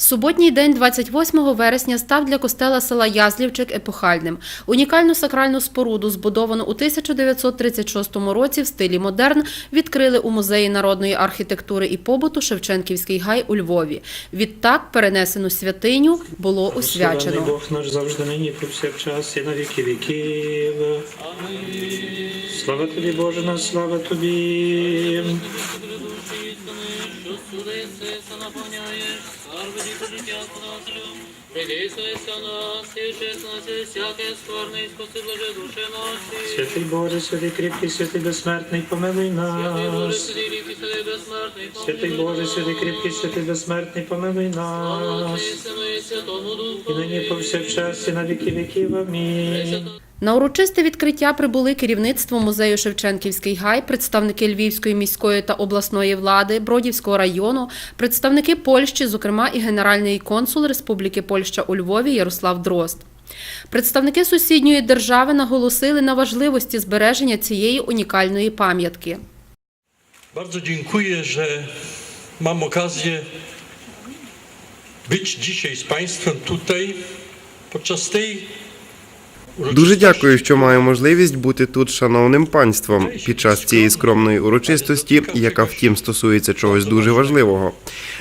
Суботній день 28 вересня став для костела села Язлівчик епохальним. Унікальну сакральну споруду, збудовану у 1936 році в стилі модерн, відкрили у музеї народної архітектури і побуту Шевченківський гай у Львові. Відтак перенесену святиню було освячено. Бог наш завжди нині повсякчас і на віки віків. Слава тобі, Боже наш, слава тобі. Суди все наповняєш, скарби діти життя споносилю. Прилісуйся нас, і чеснося всяке скорне, і спаси блаже душі наші. Святий Боже, святий кріпкий, святий безсмертний, помилуй Святий Боже, нас. святий і святий безсмертний, Святий Боже, святий кріпкий, святий безсмертний, помилуй Слава нас. Отцю і Сину і Святому І нині повсякчас і на віки віків. Амінь. На урочисте відкриття прибули керівництво музею Шевченківський гай, представники Львівської міської та обласної влади, Бродівського району, представники Польщі, зокрема і генеральний консул Республіки Польща у Львові Ярослав Дрозд. Представники сусідньої держави наголосили на важливості збереження цієї унікальної пам'ятки. Bardzo dziękuję, że mam okazję być dzisiaj z Państwem tutaj podczas tej Дуже дякую, що маю можливість бути тут шановним панством під час цієї скромної урочистості, яка втім стосується чогось дуже важливого.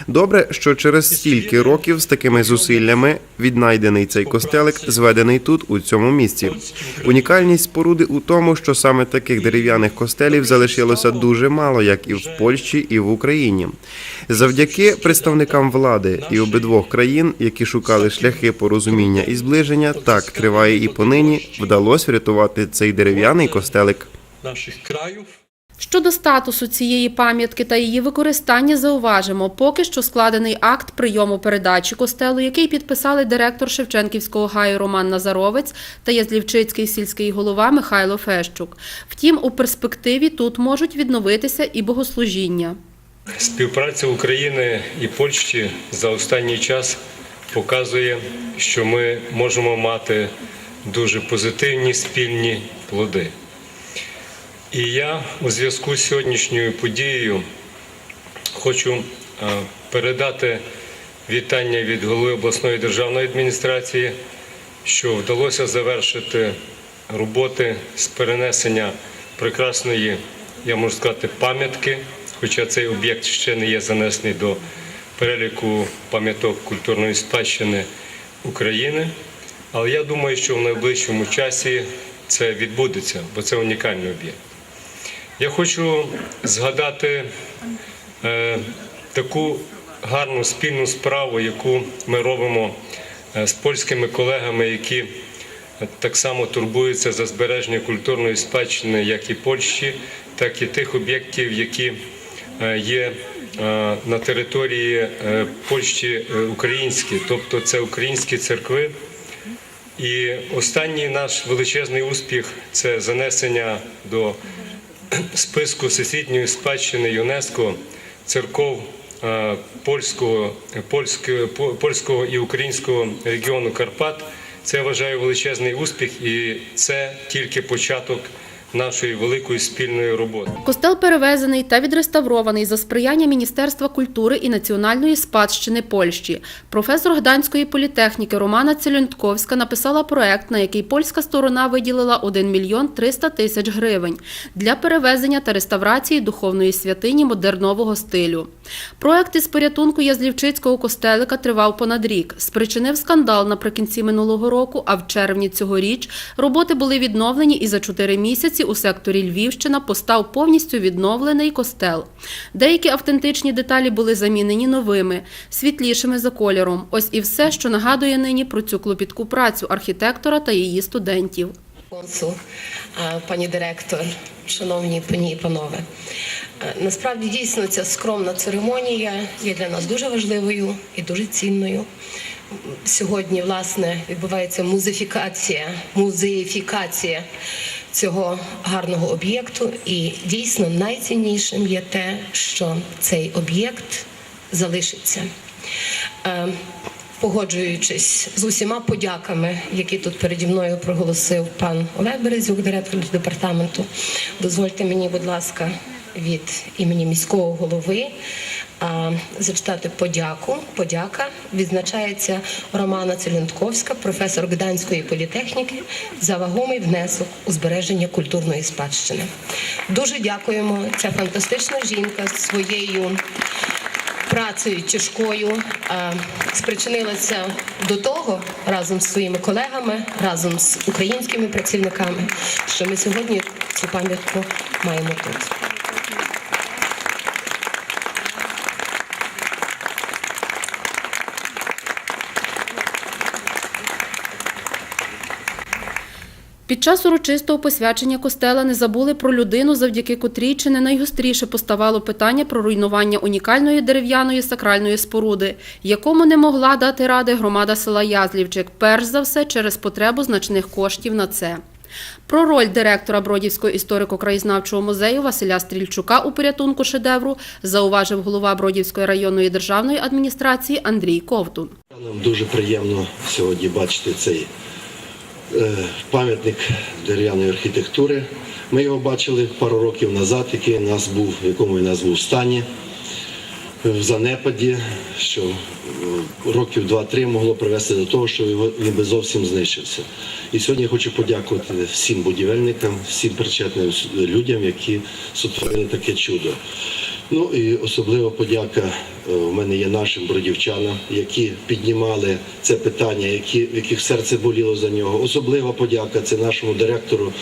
Добре, що через стільки років з такими зусиллями віднайдений цей костелик зведений тут, у цьому місці. Унікальність споруди у тому, що саме таких дерев'яних костелів залишилося дуже мало, як і в Польщі, і в Україні. Завдяки представникам влади і обидвох країн, які шукали шляхи порозуміння і зближення, так триває і понині. Вдалося врятувати цей дерев'яний костелик. naszych krajów. Щодо статусу цієї пам'ятки та її використання, зауважимо, поки що складений акт прийому передачі костелу, який підписали директор Шевченківського гаю Роман Назаровець та Язлівчицький сільський голова Михайло Фещук. Втім, у перспективі тут можуть відновитися і богослужіння. Співпраця України і Польщі за останній час показує, що ми можемо мати дуже позитивні спільні плоди. І я у зв'язку з сьогоднішньою подією хочу е, передати вітання від голови обласної державної адміністрації, що вдалося завершити роботи з перенесення прекрасної, я можу сказати, пам'ятки, хоча цей об'єкт ще не є занесений до переліку пам'яток культурної спадщини України. Але я думаю, що в найближчому часі це відбудеться, бо це унікальний об'єкт. Я хочу згадати е, таку гарну спільну справу, яку ми робимо е, з польськими колегами, які так само турбуються за збереження культурної спадщини як і Польщі, так і тих об'єктів, які е, є е, на території Польщі українські, тобто це українські церкви. І останній наш величезний успіх це занесення до списку всесвітньої спадщини ЮНЕСКО церков е, польського, польського, польського і українського регіону Карпат. Це я вважаю величезний успіх, і це тільки початок нашої великої спільної роботи. Костел перевезений та відреставрований за сприяння Міністерства культури і національної спадщини Польщі. Професор Гданської політехніки Романа Целюнтковська написала проект, на який польська сторона виділила 1 мільйон 300 тисяч гривень для перевезення та реставрації духовної святині модернового стилю. Проект із порятунку Язлівчицького костелика тривав понад рік. Спричинив скандал наприкінці минулого року, а в червні цьогоріч роботи були відновлені і за чотири місяці у секторі Львівщина постав повністю відновлений костел. Деякі автентичні деталі були замінені новими, світлішими за кольором. Ось і все, що нагадує нині про цю клопітку працю архітектора та її студентів. консул, пані директор, шановні пані і панове. Насправді дійсно ця скромна церемонія є для нас дуже важливою і дуже цінною. Сьогодні, власне, відбувається музифікація, музеїфікація цього гарного об'єкту. І дійсно найціннішим є те, що цей об'єкт залишиться. Е, Погоджуючись з усіма подяками, які тут переді мною проголосив пан Олег Березюк, директор департаменту, дозвольте мені, будь ласка, від імені міського голови зачитати подяку. Подяка відзначається Романа Целюнтковська, професор Гданської політехніки, за вагомий внесок у збереження культурної спадщини. Дуже дякуємо. Ця фантастична жінка своєю працею тяжкою спричинилася до того разом з своїми колегами, разом з українськими працівниками, що ми сьогодні цю пам'ятку маємо тут. Під час урочистого посвячення костела не забули про людину, завдяки котрій чи не найгостріше поставало питання про руйнування унікальної дерев'яної сакральної споруди, якому не могла дати ради громада села Язлівчик, перш за все через потребу значних коштів на це. Про роль директора Бродівського історико-краєзнавчого музею Василя Стрільчука у порятунку шедевру зауважив голова Бродівської районної державної адміністрації Андрій Ковтун. Нам дуже приємно сьогодні бачити цей пам'ятник дерев'яної архітектури. Ми його бачили пару років назад, який нас був, в якому він нас був в стані, е, в занепаді, що е, років 2-3 могло привести до того, що він би зовсім знищився. І сьогодні я хочу подякувати всім будівельникам, всім причетним людям, які сотворили таке чудо. Ну і особлива подяка е, в мене є нашим бродівчанам, які піднімали це питання, які, в яких серце боліло за нього. Особлива подяка це нашому директору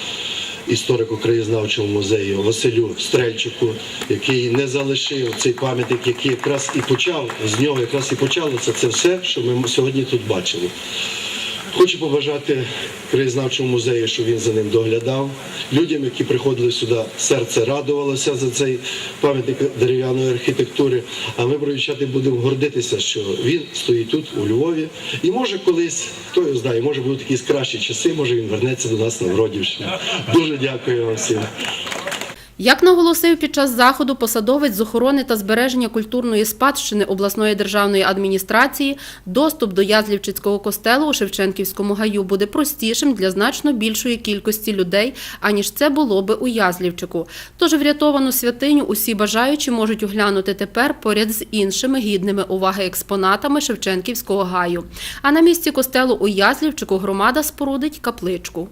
історико-краєзнавчого музею Василю Стрельчику, який не залишив цей пам'ятник, який якраз і почав з нього, якраз і почалося це все, що ми сьогодні тут бачили. Хочу побажати краєзнавчому музею, щоб він за ним доглядав. Людям, які приходили сюди, серце радувалося за цей пам'ятник дерев'яної архітектури. А ми, бродівчати, будемо гордитися, що він стоїть тут, у Львові. І може колись, хто його знає, може будуть якісь кращі часи, може він вернеться до нас на Бродівщину. Дуже дякую вам всім. Як наголосив під час заходу посадовець з охорони та збереження культурної спадщини обласної державної адміністрації, доступ до Язлівчицького костелу у Шевченківському гаю буде простішим для значно більшої кількості людей, аніж це було би у Язлівчику. Тож врятовану святиню усі бажаючі можуть оглянути тепер поряд з іншими гідними уваги експонатами Шевченківського гаю. А на місці костелу у Язлівчику громада спорудить капличку.